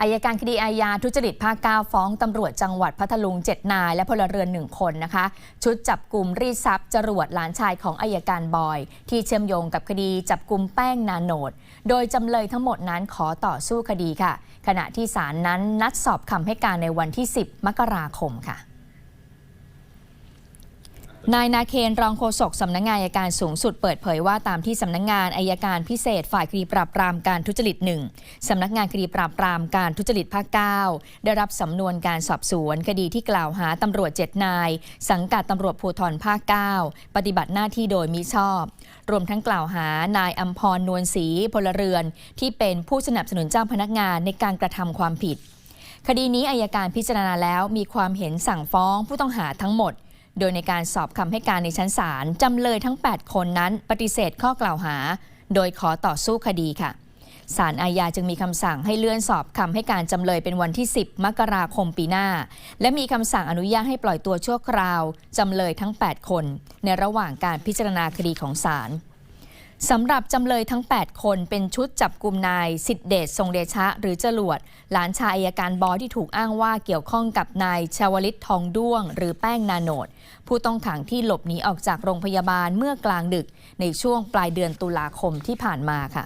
อายการคดีอาญาทุจริตภาค9ฟ้องตำรวจจังหวัดพัทลุง 7 นาย และพลเรือน1คนนะคะ ชุดจับกลุ่มรีดทรัพย์จรวดหลานชายของอายการบอย ที่เชื่อมโยงกับคดีจับกลุ่มแป้งนาโนด โดยจำเลยทั้งหมดนั้นขอต่อสู้คดีค่ะ ขณะที่ศาลนั้นนัดสอบคำให้การในวันที่ 10 มกราคมค่ะ นายนาเคนรองโฆษกสำนักงานอายการสูงสุดเปิดเผยว่าตามที่สำนักงานอายการพิเศษฝ่ายคดีปราบปรามการทุจริตหนึ่งสำนักงานคดีปราบปรามการทุจริตภาค9ได้รับสำนวนการสอบสวน คดีที่กล่าวหาตำรวจ7นาย สังกัดตำรวจภูธรภาค9ปฏิบัติหน้าที่โดยมิชอบ รวมทั้งกล่าวหานายอัมพรนวลศรีพลเรือน ที่เป็นผู้สนับสนุนเจ้าพนักงานในการกระทำความผิด คดีนี้อายการพิจารณาแล้วมีความเห็นสั่งฟ้องผู้ต้องหาทั้งหมด โดยในการสอบคำให้การในชั้นศาลจำเลยทั้ง 8 คนนั้นปฏิเสธข้อกล่าวหา โดยขอต่อสู้คดีค่ะศาลอาญาจึงมีคำสั่งให้เลื่อนสอบคำให้การจำเลยเป็นวันที่ 10 มกราคมปีหน้า และมีคำสั่งอนุญาตให้ปล่อยตัวชั่วคราวจำเลยทั้ง 8 คน ในระหว่างการพิจารณาคดีของศาล สำหรับจำเลยทั้ง 8 คนเป็นชุดจับกลุ่มนายสิทธเดชทรงเดชะ หรือจรวด หลานชายอายการบอยที่ถูกอ้างว่าเกี่ยวข้องกับนายชาวลิตทองด้วง หรือแป้งนาโนด ผู้ต้องขังที่หลบหนีออกจากโรงพยาบาลเมื่อกลางดึกในช่วงปลายเดือนตุลาคมที่ผ่านมาค่ะ